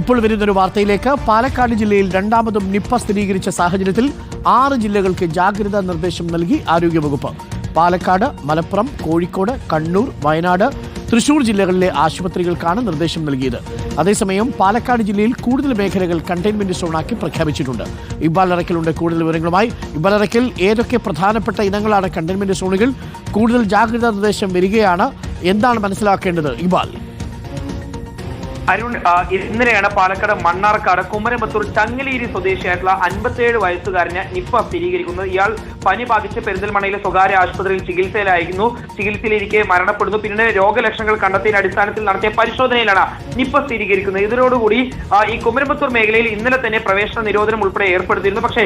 ഇപ്പോൾ വരുന്നൊരു വാർത്തയിലേക്ക്. പാലക്കാട് ജില്ലയിൽ രണ്ടാമതും നിപ്പ സ്ഥിരീകരിച്ച സാഹചര്യത്തിൽ ആറ് ജില്ലകൾക്ക് ജാഗ്രതാ നിർദ്ദേശം നൽകി ആരോഗ്യവകുപ്പ്. പാലക്കാട് മലപ്പുറം കോഴിക്കോട് കണ്ണൂർ വയനാട് തൃശൂർ ജില്ലകളിലെ ആശുപത്രികൾക്കാണ് നിർദ്ദേശം നൽകിയത്. അതേസമയം പാലക്കാട് ജില്ലയിൽ കൂടുതൽ മേഖലകൾ കണ്ടെയ്ൻമെന്റ് സോണാക്കി പ്രഖ്യാപിച്ചിട്ടുണ്ട്. അറക്കലുണ്ട് കൂടുതൽ വിവരങ്ങളുമായി. അറക്കൽ ഏതൊക്കെ പ്രധാനപ്പെട്ട ഇനങ്ങളാണ് കണ്ടെയ്ൻമെന്റ് സോണുകൾ? കൂടുതൽ ജാഗ്രതാ നിർദ്ദേശം വരികയാണ്. എന്താണ് മനസ്സിലാക്കേണ്ടത്? ഇബാൽ അരുൺ ഇന്നലെയാണ് പാലക്കാട് മണ്ണാർക്കാട് കുമരമ്പത്തൂർ ചങ്ങലേരി സ്വദേശിയായിട്ടുള്ള അൻപത്തിയേഴ് വയസ്സുകാരന് നിപ്പ സ്ഥിരീകരിക്കുന്നത് ഇയാൾ പനി ബാധിച്ച് പെരിന്തൽമണ്ണയിലെ സ്വകാര്യ ആശുപത്രിയിൽ ചികിത്സയിലായിരുന്നു. ചികിത്സയിലിരിക്കെ മരണപ്പെടുന്നു. പിന്നീട് രോഗലക്ഷണങ്ങൾ കണ്ടെത്തിയ അടിസ്ഥാനത്തിൽ നടത്തിയ പരിശോധനയിലാണ് നിപ്പ സ്ഥിരീകരിക്കുന്നത്. ഇതിനോടുകൂടി ഈ കുമരമ്പത്തൂർ മേഖലയിൽ ഇന്നലെ തന്നെ പ്രവേശന നിരോധനം ഉൾപ്പെടെ ഏർപ്പെടുത്തിയിരുന്നു. പക്ഷേ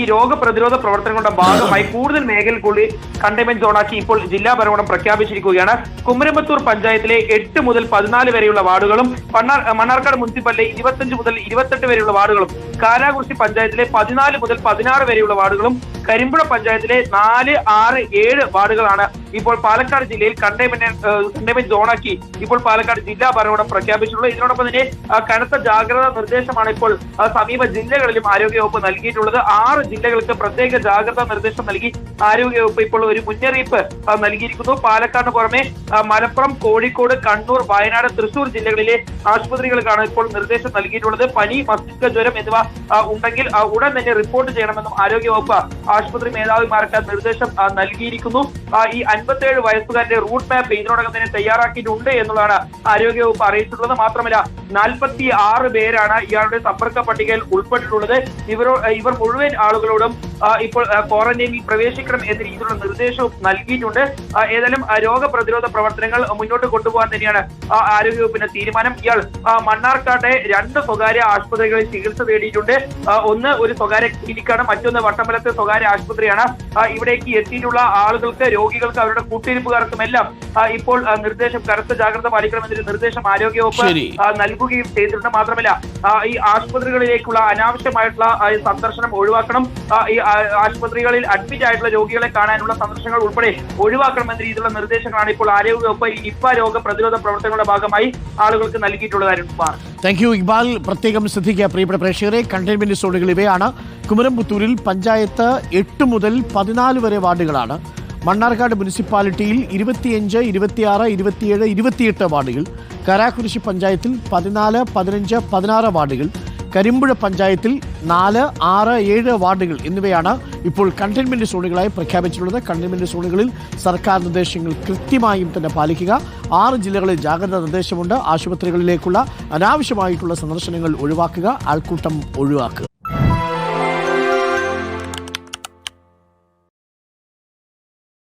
ഈ രോഗപ്രതിരോധ പ്രവർത്തനങ്ങളുടെ ഭാഗമായി കൂടുതൽ മേഖലകളിൽ കണ്ടെയ്ൻമെന്റ് സോണാക്കി ഇപ്പോൾ ജില്ലാ ഭരണകൂടം പ്രഖ്യാപിച്ചിരിക്കുകയാണ്. കുമരമ്പത്തൂർ പഞ്ചായത്തിലെ എട്ട് മുതൽ പതിനാല് വരെയുള്ള വാർഡുകളും മണ്ണാർ മണ്ണാർക്കാട് മുനിസിപ്പാലിറ്റിയിലെ ഇരുപത്തഞ്ച് മുതൽ ഇരുപത്തെട്ട് വരെയുള്ള വാർഡുകളും കാരാകുറിശി പഞ്ചായത്തിലെ പതിനാല് മുതൽ പതിനാറ് വരെയുള്ള വാർഡുകളും കരിമ്പുഴ പഞ്ചായത്തിലെ നാല് ആറ് ഏഴ് വാർഡുകളാണ് ഇപ്പോൾ പാലക്കാട് ജില്ലയിൽ കണ്ടെയ്ൻമെന്റ് കണ്ടെയ്ൻമെന്റ് സോണാക്കി ഇപ്പോൾ പാലക്കാട് ജില്ലാ ഭരണകൂടം പ്രഖ്യാപിച്ചിട്ടുള്ളത്. ഇതിനോടൊപ്പം തന്നെ കനത്ത ജാഗ്രതാ നിർദ്ദേശമാണ് ഇപ്പോൾ സമീപ ജില്ലകളിലും ആരോഗ്യവകുപ്പ് നൽകിയിട്ടുള്ളത്. ആറ് ജില്ലകൾക്ക് പ്രത്യേക ജാഗ്രതാ നിർദ്ദേശം നൽകി ആരോഗ്യവകുപ്പ് ഇപ്പോൾ ഒരു മുന്നറിയിപ്പ് നൽകിയിരിക്കുന്നു. പാലക്കാടിന് പുറമെ മലപ്പുറം കോഴിക്കോട് കണ്ണൂർ വയനാട് തൃശൂർ ജില്ലകളിലെ ആശുപത്രികൾക്കാണ് ഇപ്പോൾ നിർദ്ദേശം നൽകിയിട്ടുള്ളത്. പനി മസ്തിഷ്ക ജ്വരം എന്നിവ ഉണ്ടെങ്കിൽ ഉടൻ തന്നെ റിപ്പോർട്ട് ചെയ്യണമെന്നും ആരോഗ്യവകുപ്പ് ആശുപത്രി മേധാവിമാർക്ക് നിർദ്ദേശം നൽകിയിരിക്കുന്നു. ഈ അൻപത്തേഴ് വയസ്സുകാരുടെ റൂട്ട് മാപ്പ് ഇതിനോടകം തന്നെ തയ്യാറാക്കിയിട്ടുണ്ട് എന്നുള്ളതാണ് ആരോഗ്യവകുപ്പ് അറിയിച്ചിട്ടുള്ളത്. മാത്രമല്ല നാൽപ്പത്തി ആറ് പേരാണ് ഇയാളുടെ സമ്പർക്ക പട്ടികയിൽ ഉൾപ്പെട്ടിട്ടുള്ളത്. ഇവരോ ഇവർ മുഴുവൻ ആളുകളോടും ഇപ്പോൾ ക്വാറന്റൈനിൽ പ്രവേശിക്കണം എന്ന രീതിയിലുള്ള നിർദ്ദേശവും നൽകിയിട്ടുണ്ട്. ഏതായാലും രോഗപ്രതിരോധ പ്രവർത്തനങ്ങൾ മുന്നോട്ട് കൊണ്ടുപോകാൻ തന്നെയാണ് ആരോഗ്യവകുപ്പിന്റെ തീരുമാനം. ഇയാൾ മണ്ണാർക്കാട്ടെ രണ്ട് സ്വകാര്യ ആശുപത്രികളിൽ ചികിത്സ തേടിയിട്ടുണ്ട്. ഒന്ന് ഒരു സ്വകാര്യ ക്ലിനിക്കാണ് മറ്റൊന്ന് വട്ടമ്പലത്തെ സ്വകാര്യ ആശുപത്രിയാണ്. ഇവിടേക്ക് എത്തിയിട്ടുള്ള ആളുകൾക്ക് രോഗികൾക്ക് അവരുടെ കൂട്ടിരിപ്പുകാർക്കും എല്ലാം ഇപ്പോൾ നിർദ്ദേശം കനത്ത ജാഗ്രത പാലിക്കണമെന്നൊരു നിർദ്ദേശം ആരോഗ്യവകുപ്പ്. നൽകുകയും ചെയ്തിട്ടുണ്ട്. മാത്രമല്ല ഈ ആശുപത്രികളിലേക്കുള്ള അനാവശ്യമായിട്ടുള്ള സന്ദർശനം ഒഴിവാക്കണം. ഈ ആശുപത്രികളിൽ അഡ്മിറ്റ് ആയിട്ടുള്ള രോഗികളെ കാണാനുള്ള സന്ദർശനങ്ങൾ ഉൾപ്പെടെ ഒഴിവാക്കണമെന്ന രീതിയിലുള്ള നിർദ്ദേശങ്ങളാണ് ഇപ്പോൾ ആരോഗ്യവകുപ്പ് ഈ നിപ്പ രോഗ പ്രതിരോധ പ്രവർത്തനങ്ങളുടെ ഭാഗമായി ആളുകൾക്ക് നൽകിയിട്ടുള്ളത് അരുൺകുമാർ താങ്ക് യു ഇക്ബാൽ. പ്രത്യേകം ശ്രദ്ധിക്കുക പ്രിയപ്പെട്ട പ്രേക്ഷകരെ കണ്ടെയ്ൻമെന്റ് സോണുകൾ ഇവയാണ്. കുമരംപുത്തൂരിൽ പഞ്ചായത്ത് എട്ട് മുതൽ പതിനാല് വരെ വാർഡുകളാണ്. മണ്ണാർക്കാട് മുനിസിപ്പാലിറ്റിയിൽ ഇരുപത്തിയഞ്ച് ഇരുപത്തിയാറ് ഇരുപത്തിയേഴ് ഇരുപത്തിയെട്ട് വാർഡുകൾ. കരാക്കുരിശി പഞ്ചായത്തിൽ പതിനാല് പതിനഞ്ച് പതിനാറ് വാർഡുകൾ. കരിമ്പുഴ പഞ്ചായത്തിൽ നാല് ആറ് ഏഴ് വാർഡുകൾ എന്നിവയാണ് ഇപ്പോൾ കണ്ടെയ്ൻമെന്റ് സോണുകളായി പ്രഖ്യാപിച്ചിട്ടുള്ളത്. കണ്ടെയ്ൻമെന്റ് സോണുകളിൽ സർക്കാർ നിർദ്ദേശങ്ങൾ കൃത്യമായും തന്നെ പാലിക്കുക. ആറ് ജില്ലകളിൽ ജാഗ്രതാ നിർദ്ദേശമുണ്ട്. ആശുപത്രികളിലേക്കുള്ള അനാവശ്യമായിട്ടുള്ള സന്ദർശനങ്ങൾ ഒഴിവാക്കുക. ആൾക്കൂട്ടം ഒഴിവാക്കുക.